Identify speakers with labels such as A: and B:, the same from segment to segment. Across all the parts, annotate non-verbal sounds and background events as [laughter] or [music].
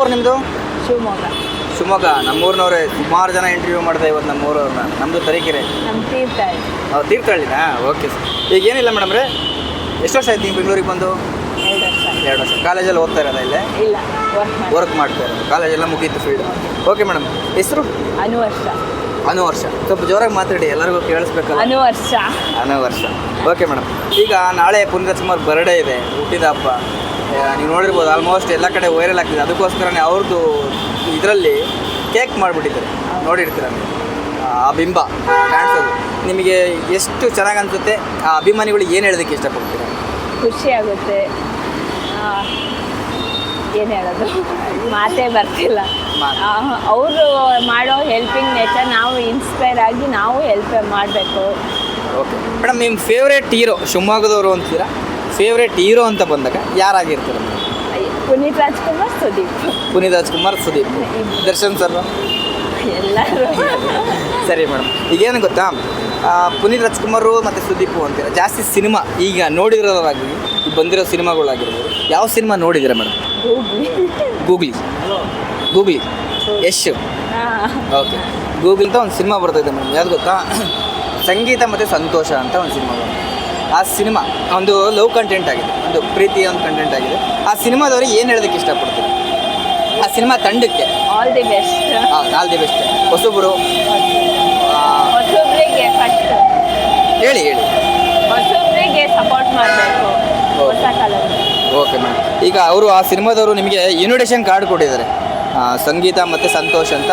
A: ಊರು ನಿಮ್ಮದು
B: ಶಿವಮೊಗ್ಗ.
A: ಶಿವಮೊಗ್ಗ. ನಮ್ಮೂರಿನವ್ರೆ ಸುಮಾರು ಜನ ಇಂಟರ್ವ್ಯೂ ಮಾಡಿದೆ ಇವತ್ತು ನಮ್ಮೂರವ್ರನ್ನ. ನಮ್ಮದು ತರೀಕೆರೆ.
B: ನಮ್ಮ ತೀರ್ಥ
A: ಅವ್ರು ತೀರ್ಥಹಳ್ಳಿನಾ? Okay sir. ಈಗ ಏನಿಲ್ಲ ಮೇಡಮ್ ರೇ? ಎಷ್ಟು ವರ್ಷ ಆಯ್ತು ನೀವು ಬೆಂಗಳೂರಿಗೆ ಬಂದು?
B: ಎರಡು ವರ್ಷ
A: ಎರಡು ವರ್ಷ. ಕಾಲೇಜಲ್ಲಿ ಓದ್ತಾ ಇರೋದಾ ಇಲ್ಲೇ?
B: ಇಲ್ಲ ವರ್ಕ್ ಮಾಡಿ
A: ವರ್ಕ್ ಮಾಡ್ತಾ ಇರೋದು. ಕಾಲೇಜೆಲ್ಲ ಮುಗೀತು ಫೀಲ್ಡ್ ಓಕೆ ಮೇಡಮ್. ಹೆಸರು?
B: ಅನುವರ್ಷ ಅನುವರ್ಷ
A: ಅನು ವರ್ಷ. ಸ್ವಲ್ಪ ಜೋರಾಗಿ ಮಾತಾಡಿ ಎಲ್ಲರಿಗೂ ಕೇಳಿಸ್ಬೇಕಲ್ಲ.
B: ಅನುವರ್ಷ ಅನುವರ್ಷ
A: ಅನು ವರ್ಷ. Okay madam. ಈಗ ನಾಳೆ ಪುನೀತ್ ಸುಮಾರು ಬರ್ಡೇ ಇದೆ. ಹುಟ್ಟಿದ ಹಬ್ಬ. ನೀವು ನೋಡಿರ್ಬೋದು ಆಲ್ಮೋಸ್ಟ್ ಎಲ್ಲ ಕಡೆ ವೈರಲ್ ಆಗ್ತಿದೆ. ಅದಕ್ಕೋಸ್ಕರನೇ ಅವ್ರದ್ದು ಇದರಲ್ಲಿ ಕೇಕ್ ಮಾಡಿಬಿಟ್ಟಿದ್ದಾರೆ. ನೋಡಿರ್ತೀರ ನೀವು. ಆ ಬಿಂಬ ಕಾಣಿಸೋದು ನಿಮಗೆ ಎಷ್ಟು ಚೆನ್ನಾಗಿ ಅನಿಸುತ್ತೆ? ಆ ಅಭಿಮಾನಿಗಳು ಏನು ಹೇಳೋದಕ್ಕೆ ಇಷ್ಟಪಡ್ತೀರ?
B: ಖುಷಿ ಆಗುತ್ತೆ. ಏನು ಹೇಳೋದು? ಮಾತೇ ಬರ್ತಿಲ್ಲ. ಅವರು ಮಾಡೋ ಹೆಲ್ಪಿಂಗ್ ನೇಚರ್ ನಾವು ಇನ್ಸ್ಪೈರ್ ಆಗಿ ನಾವು ಹೆಲ್ಪ್ ಮಾಡಬೇಕು.
A: ಓಕೆ. ಮೇಡಮ್ ನಿಮ್ಮ ಫೇವ್ರೇಟ್ ಹೀರೋ ಶಿವಮೊಗ್ಗದವರು ಅಂತೀರಾ? ಫೇವ್ರೇಟ್ ಹೀರೋ ಅಂತ ಬಂದಾಗ ಯಾರಾಗಿರ್ತಾರೆ?
B: ಪುನೀತ್ ರಾಜ್ಕುಮಾರ್ ಸುದೀಪ್.
A: ಪುನೀತ್ ರಾಜ್ಕುಮಾರ್ ಸುದೀಪ್. ದರ್ಶನ್ ಸರ್
B: ಎಲ್ಲರೂ.
A: ಸರಿ ಮೇಡಮ್. ಈಗೇನು ಗೊತ್ತಾ? ಪುನೀತ್ ರಾಜ್ಕುಮಾರು ಮತ್ತು ಸುದೀಪು ಅಂತೀರ. ಜಾಸ್ತಿ ಸಿನಿಮಾ ಈಗ ನೋಡಿರೋದಾಗಲಿ ಈಗ ಬಂದಿರೋ ಸಿನಿಮಾಗಳಾಗಿರ್ಬೋದು. ಯಾವ ಸಿನಿಮಾ ನೋಡಿದ್ದೀರಾ madam?
B: Googly.
A: Googly. Yash. Okay. Google ಅಂತ ಒಂದು ಸಿನಿಮಾ ಬರ್ತಾಯಿದೆ ಮೇಡಮ್. ಯಾವ್ದು ಗೊತ್ತಾ? ಸಂಗೀತ ಮತ್ತು ಸಂತೋಷ ಅಂತ ಒಂದು ಸಿನಿಮಾ ಆ ಸಿನಿಮಾ ಒಂದು ಲವ್ ಕಂಟೆಂಟ್ ಆಗಿದೆ ಒಂದು ಪ್ರೀತಿಯ ಒಂದು ಕಂಟೆಂಟ್ ಆಗಿದೆ. ಆ ಸಿನಿಮಾದವ್ರಿಗೆ ಏನು ಹೇಳೋದಕ್ಕೆ ಇಷ್ಟಪಡ್ತೀರಿ? ಆ ಸಿನಿಮಾ ತಂಡಕ್ಕೆ?
B: All the best
A: all the best
B: first
A: ಹೇಳಿ ಹೇಳಿ.
B: ಹೊಸೊಬ್ರಿಗೆ ಸಪೋರ್ಟ್ ಮಾಡಬೇಕು ಹೊಸ ಕಾಲದಲ್ಲಿ
A: ಓಕೆ ಮ್ಯಾಮ್ ಈಗ ಅವರು ಆ ಸಿನಿಮಾದವರು ನಿಮಗೆ ಇನ್ವಿಟೇಷನ್ ಕಾರ್ಡ್ ಕೊಟ್ಟಿದ್ದಾರೆ. ಸಂಗೀತ ಮತ್ತು ಸಂತೋಷ್ ಅಂತ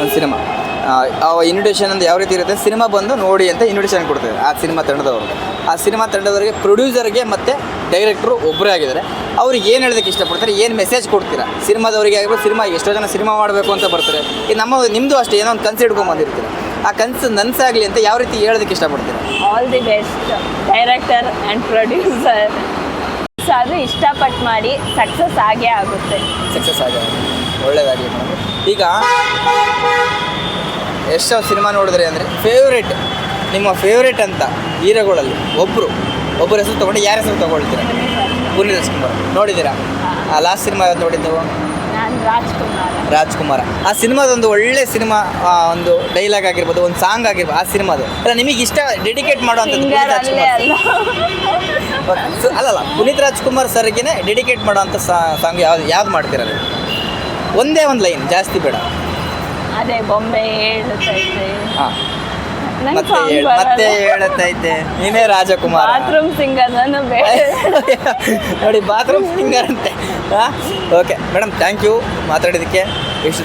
A: ಒಂದು ಸಿನಿಮಾ. ಆ ಇನ್ವಿಟೇಷನ್ ಅಂತ ಯಾವ ರೀತಿ ಇರುತ್ತೆ? ಸಿನಿಮಾ ಬಂದು ನೋಡಿ ಅಂತ ಇನ್ವಿಟೇಷನ್ ಕೊಡ್ತಾರೆ ಆ ಸಿನಿಮಾ ತಂಡದವ್ರಿಗೆ ಆ ಸಿನಿಮಾ ತಂಡದವರಿಗೆ ಪ್ರೊಡ್ಯೂಸರ್ಗೆ ಮತ್ತು ಡೈರೆಕ್ಟ್ರು ಒಬ್ಬರೇ ಆಗಿದ್ದಾರೆ. ಅವ್ರಿಗೆ ಏನು ಹೇಳೋದಕ್ಕೆ ಇಷ್ಟಪಡ್ತಾರೆ ಏನು ಮೆಸೇಜ್ ಕೊಡ್ತೀರಾ? ಸಿನಿಮಾದವರಿಗೆ ಆಗಿರ್ಬೋದು ಸಿನಿಮಾ ಎಷ್ಟೋ ಜನ ಸಿನಿಮಾ ಮಾಡಬೇಕು ಅಂತ ಬರ್ತಾರೆ. ಈಗ ನಮ್ಮ ನಿಮ್ಮದು ಅಷ್ಟೇ ಏನೋ ಒಂದು ಕನ್ಸು ಇಟ್ಕೊಂಬಂದಿರ್ತೀರ ಆ ಕನ್ಸು ನನಸಾಗಲಿ ಅಂತ ಯಾವ ರೀತಿ ಹೇಳೋದಕ್ಕೆ ಇಷ್ಟಪಡ್ತೀರಾ?
B: All the best director and producer ಅದು ಇಷ್ಟಪಟ್ಟು ಮಾಡಿ ಸಕ್ಸಸ್ ಆಗೇ ಆಗುತ್ತೆ.
A: ಸಕ್ಸಸ್ ಆಗೇ ಒಳ್ಳೇದಾಗಲಿ ಮೇಡಮ್. ಈಗ ಎಷ್ಟು ಸಿನಿಮಾ ನೋಡಿದ್ರೆ ಅಂದರೆ ಫೇವ್ರೇಟ್ ನಿಮ್ಮ ಫೇವ್ರೇಟ್ ಅಂತ ಹೀರೋಗಳಲ್ಲಿ ಒಬ್ಬರು ಒಬ್ಬರ ಹೆಸರು ತೊಗೊಂಡು ಯಾರ ಹೆಸರು ತೊಗೊಳ್ತೀರಾ? ಪುನೀತ್ ರಾಜ್ಕುಮಾರ್. ನೋಡಿದ್ದೀರಾ? ಆ ಲಾಸ್ಟ್ ಸಿನಿಮಾ ಯಾವ್ದು
B: ನೋಡಿದ್ದೆವು? ರಾಜ್ಕುಮಾರ್.
A: ರಾಜ್ಕುಮಾರ. ಆ ಸಿನಿಮಾದೊಂದು ಒಳ್ಳೆ ಸಿನಿಮಾ ಒಂದು ಡೈಲಾಗ್ ಆಗಿರ್ಬೋದು ಒಂದು ಸಾಂಗ್ ಆಗಿರ್ಬೋದು ಆ ಸಿನಿಮಾದು. ಅಲ್ಲ ನಿಮಗೆ ಇಷ್ಟ ಡೆಡಿಕೇಟ್ ಮಾಡುವಂಥದ್ದು ಪುನೀತ್ ರಾಜ್ಕುಮಾರ್ ಅಲ್ಲಲ್ಲ ಪುನೀತ್ ರಾಜ್ಕುಮಾರ್ ಸರ್ಗೆ ಡೆಡಿಕೇಟ್ ಮಾಡುವಂಥ ಸಾಂಗ್ ಯಾವ್ದು ಯಾವ್ದು ಮಾಡ್ತೀರಾ ಒಂದೇ ಒಂದು ಲೈನ್ ಜಾಸ್ತಿ ಬೇಡ.
B: ಅದೇ ಬೊಂಬೆ
A: ಹಾಂ. ಮತ್ತೆ ಹೇಳ್- ಮತ್ತೆ ಹೇಳುತ್ತೈತೆ. ನೀನೇ ರಾಜಕುಮಾರ.
B: ಬಾತ್ರೂಮ್ ಸಿಂಗರ್ ನಾನು ಬೇಡ [laughs]
A: ನೋಡಿ ಬಾತ್ರೂಮ್ ಸಿಂಗರ್ ಅಂತೆ. Okay madam thank you ಮಾತಾಡಿದಕ್ಕೆ